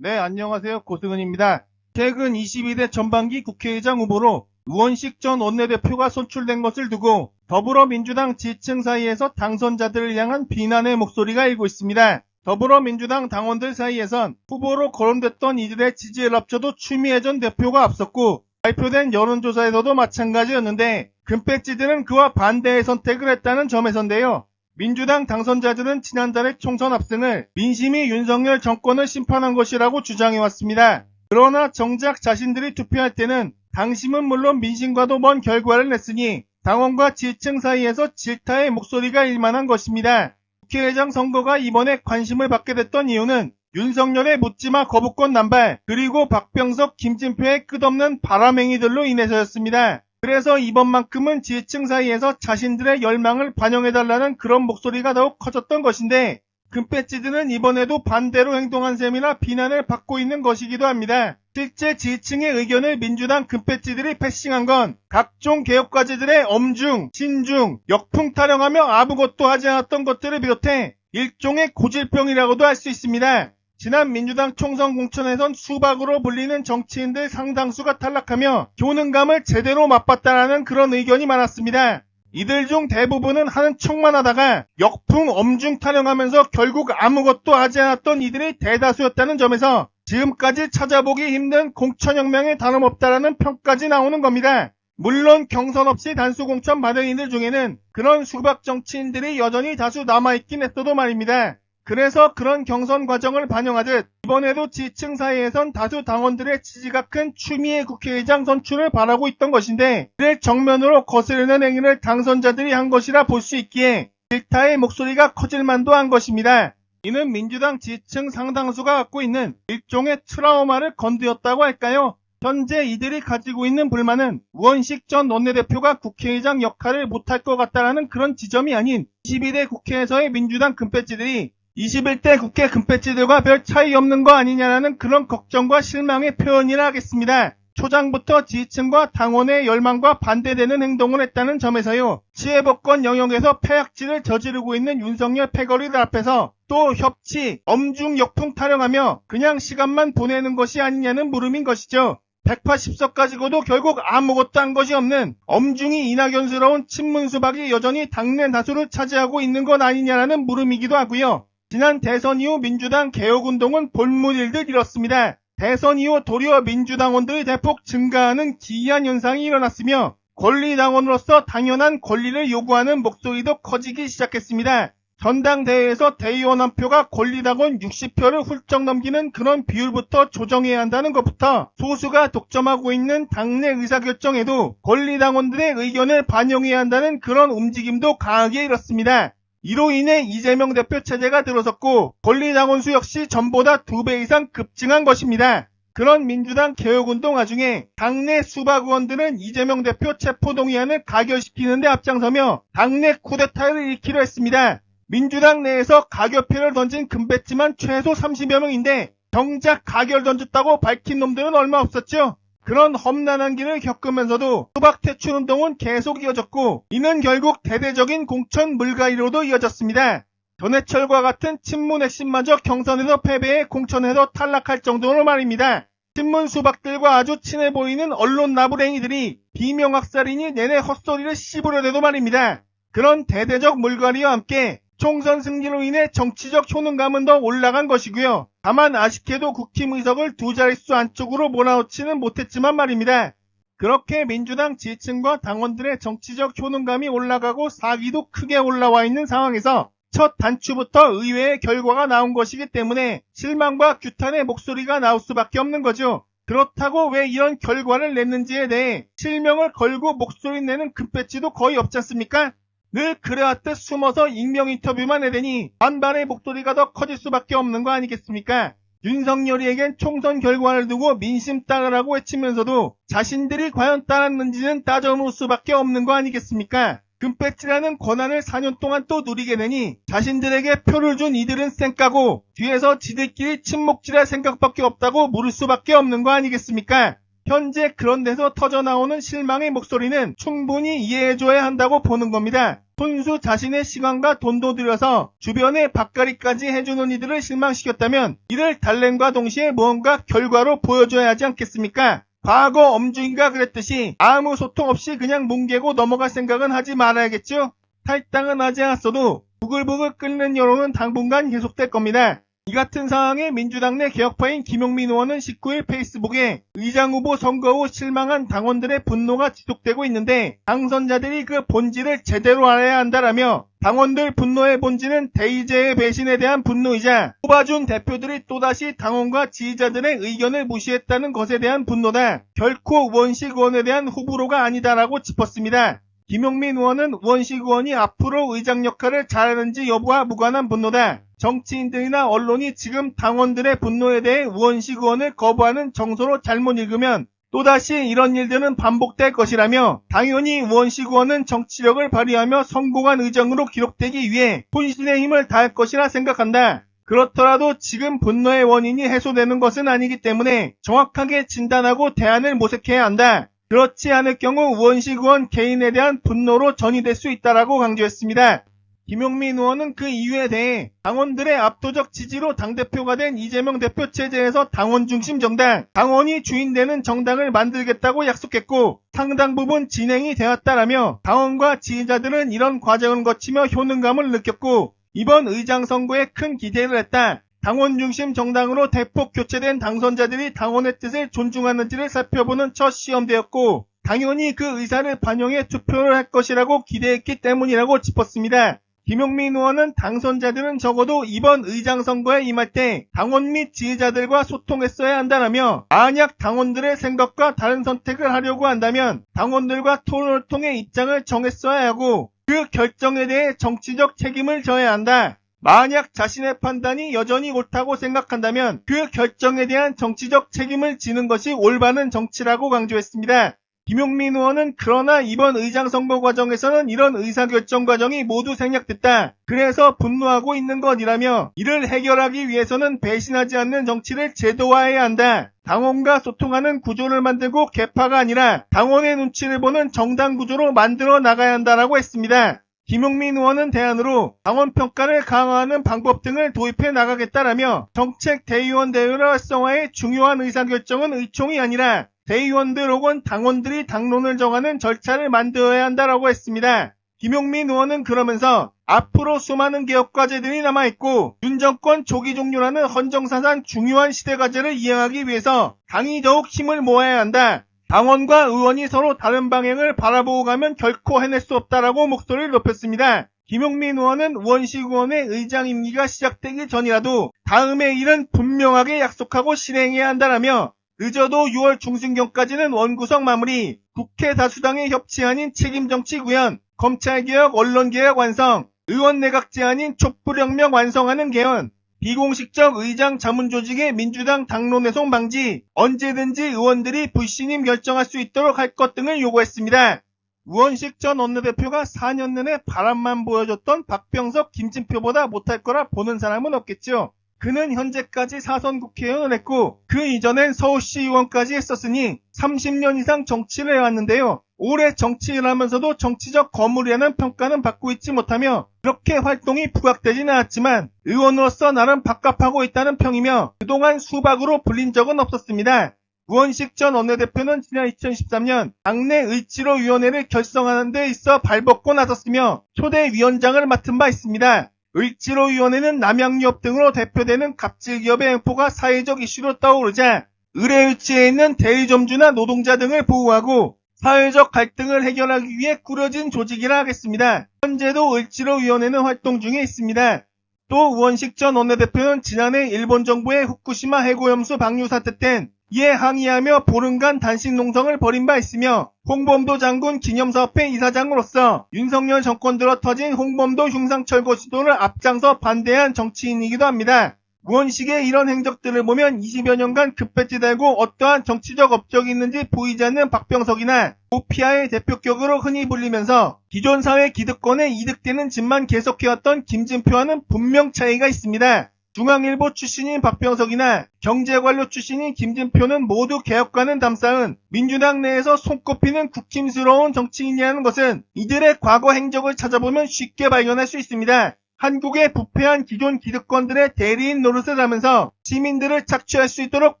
네, 안녕하세요. 고승은입니다. 최근 22대 전반기 국회의장 후보로 우원식 전 원내대표가 선출된 것을 두고 더불어민주당 지층 사이에서 당선자들을 향한 비난의 목소리가 일고 있습니다. 더불어민주당 당원들 사이에선 후보로 거론됐던 이들의 지지를 합쳐도 추미애 전 대표가 앞섰고 발표된 여론조사에서도 마찬가지였는데 금배지들은 그와 반대의 선택을 했다는 점에선데요. 민주당 당선자들은 지난달의 총선 압승을 민심이 윤석열 정권을 심판한 것이라고 주장해왔습니다. 그러나 정작 자신들이 투표할 때는 당심은 물론 민심과도 먼 결과를 냈으니 당원과 지층 사이에서 질타의 목소리가 일만한 것입니다. 국회의장 선거가 이번에 관심을 받게 됐던 이유는 윤석열의 묻지마 거부권 남발 그리고 박병석 김진표의 끝없는 바람행위들로 인해서였습니다. 그래서 이번만큼은 지층 사이에서 자신들의 열망을 반영해달라는 그런 목소리가 더욱 커졌던 것인데 금배지들은 이번에도 반대로 행동한 셈이나 비난을 받고 있는 것이기도 합니다. 실제 지층의 의견을 민주당 금배지들이 패싱한 건 각종 개혁과제들의 엄중, 신중, 역풍 타령하며 아무것도 하지 않았던 것들을 비롯해 일종의 고질병이라고도 할 수 있습니다. 지난 민주당 총선 공천에선 수박으로 불리는 정치인들 상당수가 탈락하며 효능감을 제대로 맛봤다라는 그런 의견이 많았습니다. 이들 중 대부분은 하는 척만 하다가 역풍 엄중 타령하면서 결국 아무것도 하지 않았던 이들이 대다수였다는 점에서 지금까지 찾아보기 힘든 공천혁명에 다름없다라는 평까지 나오는 겁니다. 물론 경선 없이 단수 공천 받은 이들 중에는 그런 수박 정치인들이 여전히 다수 남아있긴 했어도 말입니다. 그래서 그런 경선 과정을 반영하듯 이번에도 지층 사이에선 다수 당원들의 지지가 큰 추미애 국회의장 선출을 바라고 있던 것인데 이를 정면으로 거스르는 행위를 당선자들이 한 것이라 볼 수 있기에 질타의 목소리가 커질 만도 한 것입니다. 이는 민주당 지층 상당수가 갖고 있는 일종의 트라우마를 건드렸다고 할까요? 현재 이들이 가지고 있는 불만은 우원식 전 원내대표가 국회의장 역할을 못할 것 같다라는 그런 지점이 아닌 22대 국회에서의 민주당 금배지들이 21대 국회 금배지들과 별 차이 없는 거 아니냐라는 그런 걱정과 실망의 표현이라 하겠습니다. 초장부터 지층과 당원의 열망과 반대되는 행동을 했다는 점에서요. 치해법권 영역에서 폐악질을 저지르고 있는 윤석열 패거리들 앞에서 또 협치, 엄중 역풍 타령하며 그냥 시간만 보내는 것이 아니냐는 물음인 것이죠. 180석 가지고도 결국 아무것도 한 것이 없는 엄중히 이낙연스러운 친문 수박이 여전히 당내 다수를 차지하고 있는 것 아니냐라는 물음이기도 하고요. 지난 대선 이후 민주당 개혁운동은 볼물일들 잃었습니다. 대선 이후 도리어 민주당원들이 대폭 증가하는 기이한 현상이 일어났으며 권리당원으로서 당연한 권리를 요구하는 목소리도 커지기 시작했습니다. 전당대회에서 대의원 한 표가 권리당원 60표를 훌쩍 넘기는 그런 비율부터 조정해야 한다는 것부터 소수가 독점하고 있는 당내 의사결정에도 권리당원들의 의견을 반영해야 한다는 그런 움직임도 강하게 일었습니다. 이로 인해 이재명 대표 체제가 들어섰고 권리당원 수 역시 전보다 두배 이상 급증한 것입니다. 그런 민주당 개혁운동 와중에 당내 수박 의원들은 이재명 대표 체포동의안을 가결시키는 데 앞장서며 당내 쿠데타를 일으키려 했습니다. 민주당 내에서 가결표를 던진 금배지만 최소 30여 명인데 정작 가결 던졌다고 밝힌 놈들은 얼마 없었죠. 그런 험난한 길을 겪으면서도 수박 퇴출 운동은 계속 이어졌고 이는 결국 대대적인 공천 물갈이로도 이어졌습니다. 전해철과 같은 친문 핵심마저 경선에서 패배해 공천에서 탈락할 정도로 말입니다. 친문 수박들과 아주 친해 보이는 언론 나부랭이들이 비명학살이니 내내 헛소리를 씹으려대도 말입니다. 그런 대대적 물갈이와 함께 총선 승리로 인해 정치적 효능감은 더 올라간 것이고요. 다만 아쉽게도 국힘 의석을 두 자릿수 안쪽으로 몰아넣지는 못했지만 말입니다. 그렇게 민주당 지층과 당원들의 정치적 효능감이 올라가고 사기도 크게 올라와 있는 상황에서 첫 단추부터 의외의 결과가 나온 것이기 때문에 실망과 규탄의 목소리가 나올 수밖에 없는 거죠. 그렇다고 왜 이런 결과를 냈는지에 대해 실명을 걸고 목소리 내는 금배지도 거의 없지 않습니까? 늘 그래왔듯 숨어서 익명 인터뷰만 해대니 반발의 목소리가 더 커질 수밖에 없는 거 아니겠습니까? 윤석열이에겐 총선 결과를 두고 민심 따르라고 외치면서도 자신들이 과연 따랐는지는 따져볼 수밖에 없는 거 아니겠습니까? 금배지라는 권한을 4년 동안 또 누리게 되니 자신들에게 표를 준 이들은 쌩까고 뒤에서 지들끼리 침묵질할 생각밖에 없다고 물을 수밖에 없는 거 아니겠습니까? 현재 그런 데서 터져나오는 실망의 목소리는 충분히 이해해줘야 한다고 보는 겁니다. 손수 자신의 시간과 돈도 들여서 주변에 밥가리까지 해주는 이들을 실망시켰다면 이를 달랜과 동시에 무언가 결과로 보여줘야 하지 않겠습니까? 과거 엄중이가 그랬듯이 아무 소통 없이 그냥 뭉개고 넘어갈 생각은 하지 말아야겠죠? 탈당은 하지 않았어도 부글부글 끓는 여론은 당분간 계속될 겁니다. 이 같은 상황에 민주당 내 개혁파인 김용민 의원은 19일 페이스북에 의장 후보 선거 후 실망한 당원들의 분노가 지속되고 있는데 당선자들이 그 본질을 제대로 알아야 한다라며 당원들 분노의 본질은 대의제의 배신에 대한 분노이자 뽑아준 대표들이 또다시 당원과 지지자들의 의견을 무시했다는 것에 대한 분노다. 결코 우원식 의원에 대한 후보로가 아니다라고 짚었습니다. 김용민 의원은 우원식 의원이 앞으로 의장 역할을 잘하는지 여부와 무관한 분노다. 정치인들이나 언론이 지금 당원들의 분노에 대해 우원식 의원을 거부하는 정서로 잘못 읽으면 또다시 이런 일들은 반복될 것이라며 당연히 우원식 의원은 정치력을 발휘하며 성공한 의정으로 기록되기 위해 혼신의 힘을 다할 것이라 생각한다. 그렇더라도 지금 분노의 원인이 해소되는 것은 아니기 때문에 정확하게 진단하고 대안을 모색해야 한다. 그렇지 않을 경우 우원식 의원 개인에 대한 분노로 전이될 수 있다라고 강조했습니다. 김용민 의원은 그 이유에 대해 당원들의 압도적 지지로 당대표가 된 이재명 대표 체제에서 당원 중심 정당, 당원이 주인되는 정당을 만들겠다고 약속했고 상당 부분 진행이 되었다라며 당원과 지지자들은 이런 과정을 거치며 효능감을 느꼈고 이번 의장 선거에 큰 기대를 했다. 당원 중심 정당으로 대폭 교체된 당선자들이 당원의 뜻을 존중하는지를 살펴보는 첫 시험되었고 당연히 그 의사를 반영해 투표를 할 것이라고 기대했기 때문이라고 짚었습니다. 김용민 의원은 당선자들은 적어도 이번 의장 선거에 임할 때 당원 및 지지자들과 소통했어야 한다라며 만약 당원들의 생각과 다른 선택을 하려고 한다면 당원들과 토론을 통해 입장을 정했어야 하고 그 결정에 대해 정치적 책임을 져야 한다. 만약 자신의 판단이 여전히 옳다고 생각한다면 그 결정에 대한 정치적 책임을 지는 것이 올바른 정치라고 강조했습니다. 김용민 의원은 그러나 이번 의장 선거 과정에서는 이런 의사결정 과정이 모두 생략됐다. 그래서 분노하고 있는 것이라며 이를 해결하기 위해서는 배신하지 않는 정치를 제도화해야 한다. 당원과 소통하는 구조를 만들고 개파가 아니라 당원의 눈치를 보는 정당 구조로 만들어 나가야 한다라고 했습니다. 김용민 의원은 대안으로 당원 평가를 강화하는 방법 등을 도입해 나가겠다라며 정책 대의원 대회를 활성화해 중요한 의사결정은 의총이 아니라 대의원들 혹은 당원들이 당론을 정하는 절차를 만들어야 한다라고 했습니다. 김용민 의원은 그러면서 앞으로 수많은 개혁 과제들이 남아있고 윤 정권 조기 종료라는 헌정사상 중요한 시대 과제를 이행하기 위해서 당이 더욱 힘을 모아야 한다. 당원과 의원이 서로 다른 방향을 바라보고 가면 결코 해낼 수 없다라고 목소리를 높였습니다. 김용민 의원은 우원식 의원의 의장 임기가 시작되기 전이라도 다음의 일은 분명하게 약속하고 실행해야 한다라며 늦어도 6월 중순경까지는 원구성 마무리, 국회 다수당의 협치 아닌 책임정치 구현, 검찰개혁, 언론개혁 완성, 의원 내각 제안인 촛불혁명 완성하는 개헌, 비공식적 의장 자문조직의 민주당 당론 회송 방지, 언제든지 의원들이 불신임 결정할 수 있도록 할 것 등을 요구했습니다. 우원식 전 원내대표가 4년 내내 바람만 보여줬던 박병석, 김진표보다 못할 거라 보는 사람은 없겠죠. 그는 현재까지 사선 국회의원을 했고 그 이전엔 서울시 의원까지 했었으니 30년 이상 정치를 해왔는데요. 올해 정치를 하면서도 정치적 거물이라는 평가는 받고 있지 못하며 그렇게 활동이 부각되지는 않았지만 의원으로서 나름 밥값하고 있다는 평이며 그동안 수박으로 불린 적은 없었습니다. 우원식 전 원내대표는 지난 2013년 당내 의치로위원회를 결성하는 데 있어 발벗고 나섰으며 초대 위원장을 맡은 바 있습니다. 을지로위원회는 남양유업 등으로 대표되는 갑질기업의 횡포가 사회적 이슈로 떠오르자 의뢰유치에 있는 대리점주나 노동자 등을 보호하고 사회적 갈등을 해결하기 위해 꾸려진 조직이라 하겠습니다. 현재도 을지로위원회는 활동 중에 있습니다. 또 우원식 전 원내대표는 지난해 일본 정부의 후쿠시마 해고염수 방류 사태 땐 이에 항의하며 보름간 단식 농성을 벌인 바 있으며 홍범도 장군 기념사업회 이사장으로서 윤석열 정권 들어 터진 홍범도 흉상철거 시도를 앞장서 반대한 정치인이기도 합니다. 무원식의 이런 행적들을 보면 20여 년간 급배지 달고 어떠한 정치적 업적이 있는지 보이지 않는 박병석이나 오피아의 대표격으로 흔히 불리면서 기존 사회 기득권에 이득되는 짓만 계속해왔던 김진표와는 분명 차이가 있습니다. 중앙일보 출신인 박병석이나 경제관료 출신인 김진표는 모두 개혁과는 담쌓은 민주당 내에서 손꼽히는 국힘스러운 정치인이라는 것은 이들의 과거 행적을 찾아보면 쉽게 발견할 수 있습니다. 한국의 부패한 기존 기득권들의 대리인 노릇을 하면서 시민들을 착취할 수 있도록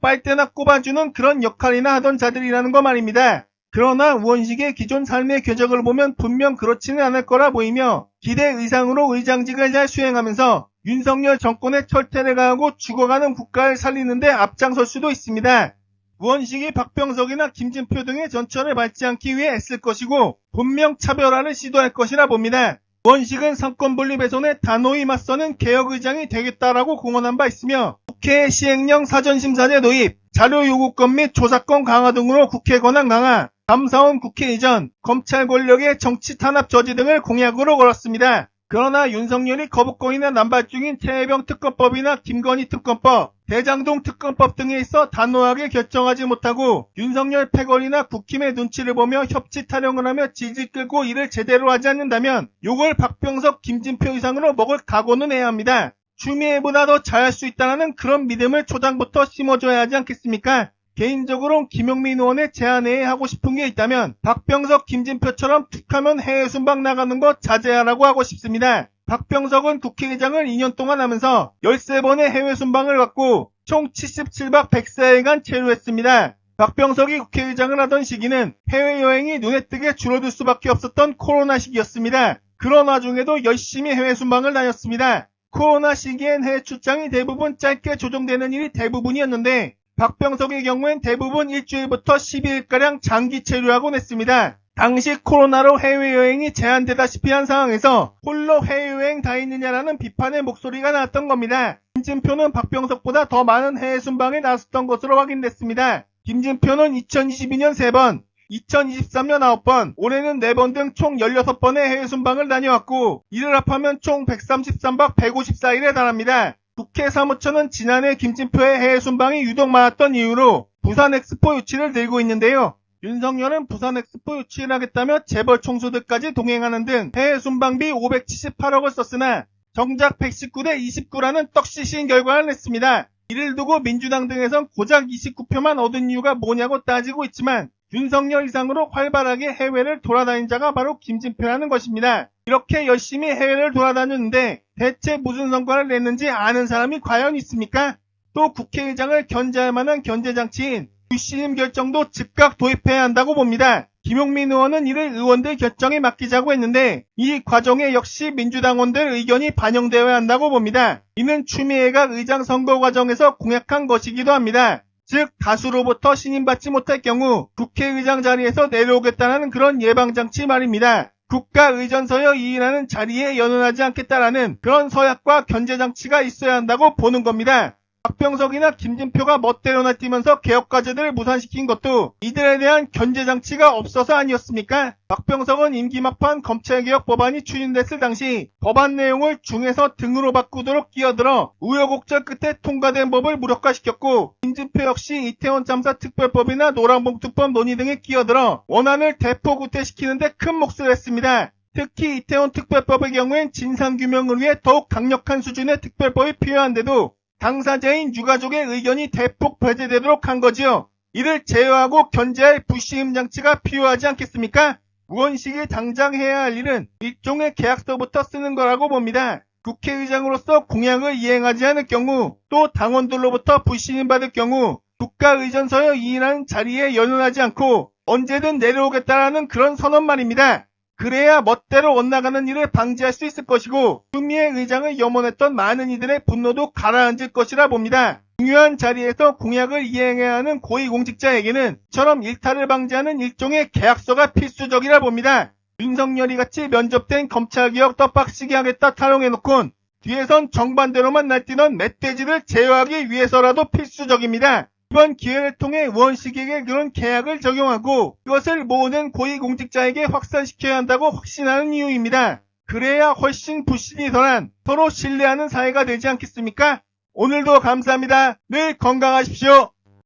빨대나 꼽아주는 그런 역할이나 하던 자들이라는 거 말입니다. 그러나 우원식의 기존 삶의 궤적을 보면 분명 그렇지는 않을 거라 보이며 기대 의상으로 의장직을 잘 수행하면서 윤석열 정권의 철퇴를 가하고 죽어가는 국가를 살리는데 앞장설 수도 있습니다. 우원식이 박병석이나 김진표 등의 전철을 밟지 않기 위해 애쓸 것이고 분명 차별화를 시도할 것이라 봅니다. 우원식은 상권 분립 훼손에 단호히 맞서는 개혁의장이 되겠다라고 공언한 바 있으며 국회 시행령 사전심사제 도입, 자료 요구권 및 조사권 강화 등으로 국회 권한 강화, 감사원 국회의전, 검찰 권력의 정치 탄압 저지 등을 공약으로 걸었습니다. 그러나 윤석열이 거부권이나 남발 중인 최혜병 특검법이나 김건희 특검법, 대장동 특검법 등에 있어 단호하게 결정하지 못하고 윤석열 패거리나 국힘의 눈치를 보며 협치 타령을 하며 지지 끌고 일을 제대로 하지 않는다면 욕을 박병석, 김진표 이상으로 먹을 각오는 해야 합니다. 추미애보다 더 잘할 수 있다는 그런 믿음을 초장부터 심어줘야 하지 않겠습니까? 개인적으로 김용민 의원의 제안에 하고 싶은 게 있다면 박병석, 김진표처럼 툭하면 해외 순방 나가는 거 자제하라고 하고 싶습니다. 박병석은 국회의장을 2년 동안 하면서 13번의 해외 순방을 갖고 총 77박 104일간 체류했습니다. 박병석이 국회의장을 하던 시기는 해외여행이 눈에 띄게 줄어들 수밖에 없었던 코로나 시기였습니다. 그런 와중에도 열심히 해외 순방을 다녔습니다. 코로나 시기엔 해외 출장이 대부분 짧게 조정되는 일이 대부분이었는데 박병석의 경우엔 대부분 일주일부터 12일가량 장기 체류하곤 했습니다. 당시 코로나로 해외여행이 제한되다시피 한 상황에서 홀로 해외여행 다 있느냐라는 비판의 목소리가 나왔던 겁니다. 김진표는 박병석보다 더 많은 해외 순방에 나섰던 것으로 확인됐습니다. 김진표는 2022년 3번, 2023년 9번, 올해는 4번 등 총 16번의 해외 순방을 다녀왔고 이를 합하면 총 133박 154일에 달합니다. 국회 사무처는 지난해 김진표의 해외 순방이 유독 많았던 이유로 부산 엑스포 유치를 들고 있는데요. 윤석열은 부산 엑스포 유치를 하겠다며 재벌 총수들까지 동행하는 등 해외 순방비 578억을 썼으나 정작 119대 29라는 떡시신 결과를 냈습니다. 이를 두고 민주당 등에선 고작 29표만 얻은 이유가 뭐냐고 따지고 있지만 윤석열 이상으로 활발하게 해외를 돌아다닌 자가 바로 김진표라는 것입니다. 이렇게 열심히 해외를 돌아다녔는데 대체 무슨 성과를 냈는지 아는 사람이 과연 있습니까? 또 국회의장을 견제할 만한 견제장치인 유시임 결정도 즉각 도입해야 한다고 봅니다. 김용민 의원은 이를 의원들 결정에 맡기자고 했는데 이 과정에 역시 민주당원들 의견이 반영되어야 한다고 봅니다. 이는 추미애가 의장 선거 과정에서 공약한 것이기도 합니다. 즉 다수로부터 신임받지 못할 경우 국회의장 자리에서 내려오겠다는 그런 예방장치 말입니다. 국가의전서여 이인하는 자리에 연연하지 않겠다라는 그런 서약과 견제장치가 있어야 한다고 보는 겁니다. 박병석이나 김진표가 멋대로 날뛰면서 개혁과제들을 무산시킨 것도 이들에 대한 견제장치가 없어서 아니었습니까? 박병석은 임기 막판 검찰개혁 법안이 추진됐을 당시 법안 내용을 중에서 등으로 바꾸도록 끼어들어 우여곡절 끝에 통과된 법을 무력화시켰고 김진표 역시 이태원 참사 특별법이나 노란봉투법 논의 등에 끼어들어 원안을 대폭 구태시키는데 큰 몫을 했습니다. 특히 이태원 특별법의 경우엔 진상규명을 위해 더욱 강력한 수준의 특별법이 필요한데도 당사자인 유가족의 의견이 대폭 배제되도록 한 거지요. 이를 제어하고 견제할 부시임 장치가 필요하지 않겠습니까? 우원식이 당장 해야 할 일은 일종의 계약서부터 쓰는 거라고 봅니다. 국회의장으로서 공약을 이행하지 않을 경우 또 당원들로부터 불신임 받을 경우 국가의전서에 이인하는 자리에 연연하지 않고 언제든 내려오겠다라는 그런 선언 말입니다. 그래야 멋대로 엇나가는 일을 방지할 수 있을 것이고 추미애 의장을 염원했던 많은 이들의 분노도 가라앉을 것이라 봅니다. 중요한 자리에서 공약을 이행해야 하는 고위공직자에게는 처럼 일탈을 방지하는 일종의 계약서가 필수적이라 봅니다. 윤석열이 같이 면접된 검찰개혁 더 빡시게 하겠다 타령해놓곤 뒤에선 정반대로만 날뛰던 멧돼지를 제어하기 위해서라도 필수적입니다. 이번 기회를 통해 우원식에게 그런 계약을 적용하고 이것을 모든 고위공직자에게 확산시켜야 한다고 확신하는 이유입니다. 그래야 훨씬 불신이 덜한 서로 신뢰하는 사회가 되지 않겠습니까? 오늘도 감사합니다. 늘 건강하십시오.